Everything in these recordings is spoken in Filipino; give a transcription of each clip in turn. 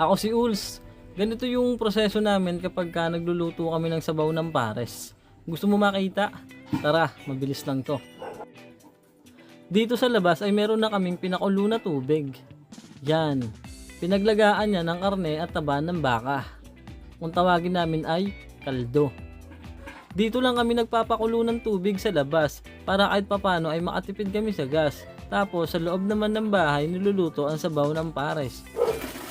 Ako si Uls. Ganito yung proseso namin kapag ka nagluluto kami ng sabaw ng pares. Gusto mo makita? Tara, mabilis lang to. Dito sa labas ay meron na kaming pinakulo na tubig. Yan. Pinaglagaan niya ng karne at taba ng baka. Kung tawagin namin ay kaldo. Dito lang kami nagpapakulo ng tubig sa labas para kahit papano ay makatipid kami sa gas. Tapos sa loob naman ng bahay niluluto ang sabaw ng pares.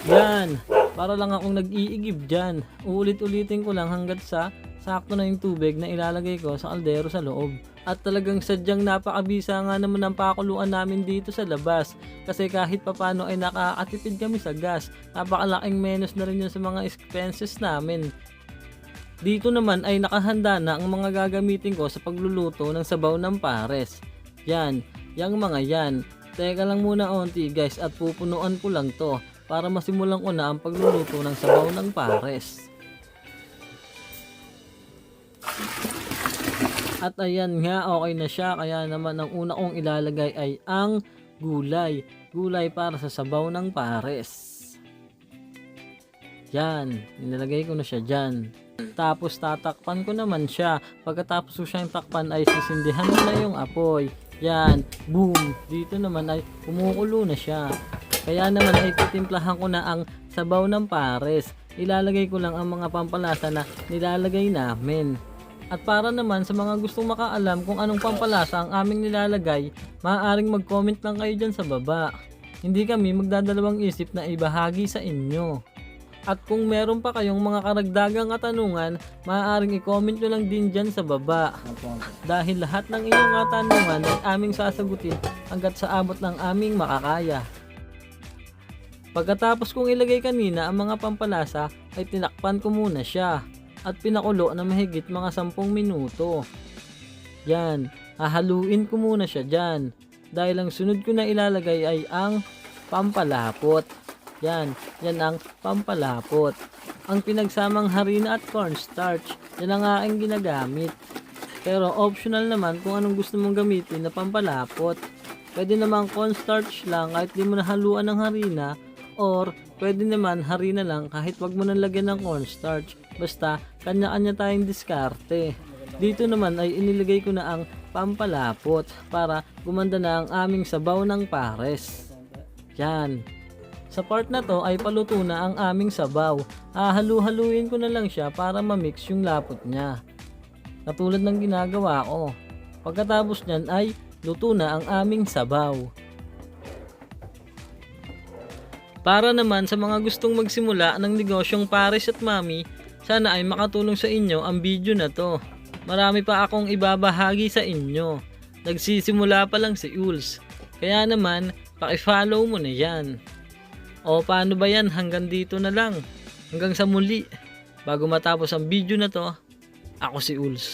Yan, para lang akong nag-iigib dyan. Uulit-ulitin ko lang hanggat sa sakto na yung tubig na ilalagay ko sa kaldero sa loob. At talagang sadyang napakabisa nga naman ang pakuluan namin dito sa labas. Kasi kahit papano ay nakakatipid kami sa gas. Napakalaking menos na rin yun sa mga expenses namin. Dito naman ay nakahanda na ang mga gagamitin ko sa pagluluto ng sabaw ng pares. Yan, yang mga yan. Teka lang muna onti guys at pupunuan ko lang to para masimulan ko na ang pagluluto ng sabaw ng pares. At ayan nga, okay na siya. Kaya naman ang una kong ilalagay ay ang gulay. Gulay para sa sabaw ng pares. Yan, nilalagay ko na siya dyan. Tapos tatakpan ko naman siya. Pagkatapos ko siyang takpan ay sisindihan na yung apoy. Yan, boom. Dito naman ay kumukulo na siya. Kaya naman ay titimplahan ko na ang sabaw ng pares. Ilalagay ko lang ang mga pampalasa na nilalagay namin. At para naman sa mga gustong makaalam kung anong pampalasa ang aming nilalagay, maaaring mag-comment lang kayo dyan sa baba. Hindi kami magdadalawang isip na ibahagi sa inyo. At kung meron pa kayong mga karagdagang katanungan, maaaring i-comment nyo lang din dyan sa baba. Dahil lahat ng inyong katanungan ay aming sasagutin hanggat sa abot ng aming makakaya. Pagkatapos kong ilagay kanina ang mga pampalasa, ay tinakpan ko muna siya at pinakulo na mahigit mga 10 minuto. Yan, hahaluin ko muna siya dyan. Dahil ang sunod ko na ilalagay ay ang pampalapot. Yan, yan ang pampalapot. Ang pinagsamang harina at cornstarch, yan ang aking ginagamit. Pero optional naman kung anong gusto mong gamitin na pampalapot. Pwede naman cornstarch lang kahit di mo nahaluan ng harina or pwede naman harina lang kahit wag mo nang lagyan ng cornstarch. Basta kanya-kanya tayong diskarte. Dito naman ay inilagay ko na ang pampalapot para gumanda na ang aming sabaw ng pares. Yan. Sa part na to ay paluto na ang aming sabaw. Hahalu-haluin ko na lang siya para ma-mix yung lapot niya. Katulad ng ginagawa ko. Pagkatapos niyan ay luto na ang aming sabaw. Para naman sa mga gustong magsimula ng negosyong pares at mami, sana ay makatulong sa inyo ang video na to. Marami pa akong ibabahagi sa inyo. Nagsisimula pa lang si Uls. Kaya naman, paki-follow mo na yan. O paano ba yan? Hanggang dito na lang. Hanggang sa muli. Bago matapos ang video na to, ako si Uls.